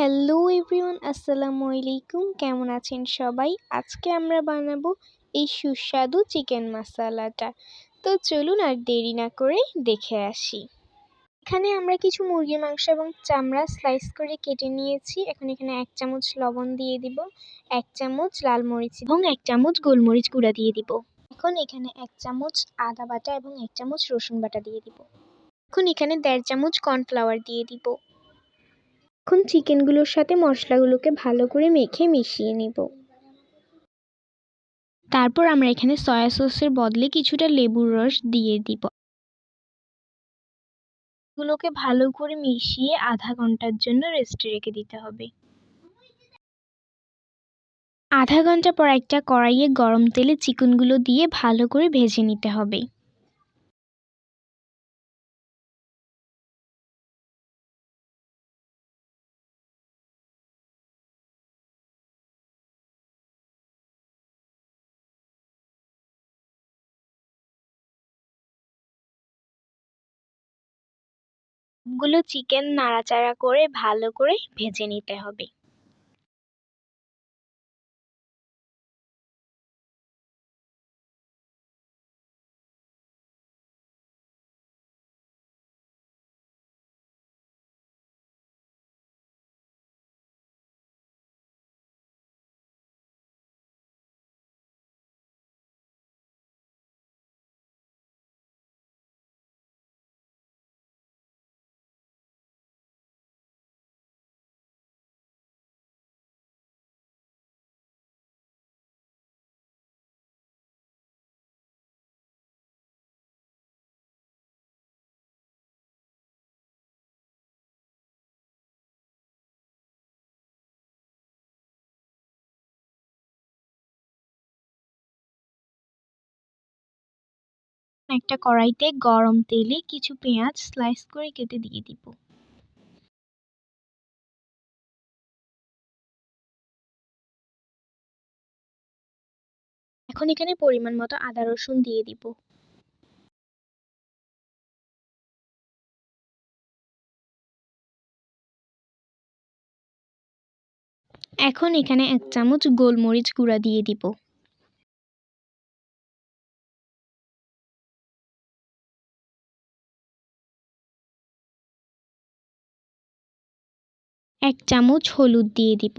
Hello everyone, আসসালামু আলাইকুম। কেমন আছেন সবাই? আজকে আমরা বানাবো এই সুস্বাদু চিকেন মশালাটা। তো চলুন আর দেরি না করে দেখে আসি। এখানে আমরা কিছু মুরগির মাংস এবং চামড়া স্লাইস করে কেটে নিয়েছি। এখন এখানে এক চামচ লবণ দিয়ে দিব, এক চামচ লাল মরিচ এবং এক চামচ গোলমরিচ গুঁড়া দিয়ে দিব। এখন এখানে এক চামচ আদা বাটা এবং এক চামচ রসুন বাটা দিয়ে দিব। এখন এখানে দেড় চামচ কর্নফ্লাওয়ার দিয়ে দিব। এখন চিকেনগুলোর সাথে মশলাগুলোকে ভালো করে মেখে মিশিয়ে নিব। তারপর আমরা এখানে সয়া সসের বদলে কিছুটা লেবুর রস দিয়ে দিব। এগুলোকে ভালো করে মিশিয়ে আধা ঘণ্টার জন্য রেস্টে রেখে দিতে হবে। আধা ঘণ্টা পর একটা কড়াইয়ে গরম তেলে চিকেনগুলো দিয়ে ভালো করে ভেজে নিতে হবে। গুলো চিকেন নাড়াচাড়া করে ভালো করে ভেজে নিতে হবে। একটা কড়াইতে গরম তেলে কিছু পেঁয়াজ স্লাইস করে কেটে দিয়ে দিব। এখন এখানে পরিমাণ মতো আদা রসুন দিয়ে দিব। এখন এখানে এক চামচ গোলমরিচ গুঁড়া দিয়ে দিব। এক চামচ হলুদ দিয়ে দিব।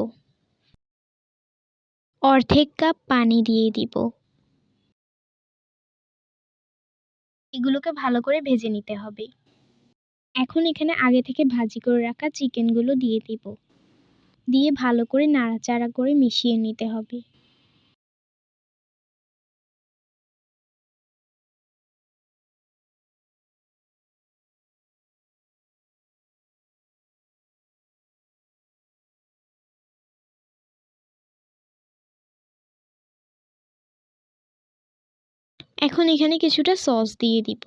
অর্ধেক কাপ পানি দিয়ে দিব। এগুলোকে ভালো করে ভেজে নিতে হবে। এখন এখানে আগে থেকে ভাজি করে রাখা চিকেনগুলো দিয়ে দিব। দিয়ে ভালো করে নাড়াচাড়া করে মিশিয়ে নিতে হবে। এখন এখানে কিছুটা সস দিয়ে দিব।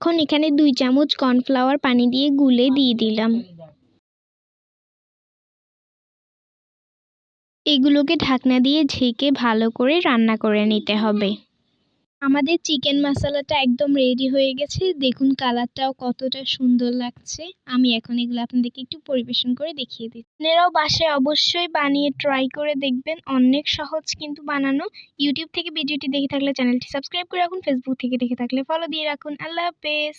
এখন এখানে দুই চামচ কর্নফ্লাওয়ার পানি দিয়ে গুলে দিয়ে দিলাম। এগুলোকে ঢাকনা দিয়ে ঢেকে ভালো করে রান্না করে নিতে হবে। আমাদের চিকেন মশলাটা একদম রেডি হয়ে গেছে। দেখুন কালারটাও কতটা সুন্দর লাগছে। আমি এখন এগুলো আপনাদেরকে একটু পরিবেশন করে দেখিয়ে দিচ্ছি। আপনারাও বাসায় অবশ্যই বানিয়ে ট্রাই করে দেখবেন। অনেক সহজ কিন্তু বানানো। ইউটিউব থেকে ভিডিওটি দেখে থাকলে চ্যানেলটি সাবস্ক্রাইব করে রাখুন। ফেসবুক থেকে দেখে থাকলে ফলো দিয়ে রাখুন। আল্লাহ হাফেজ।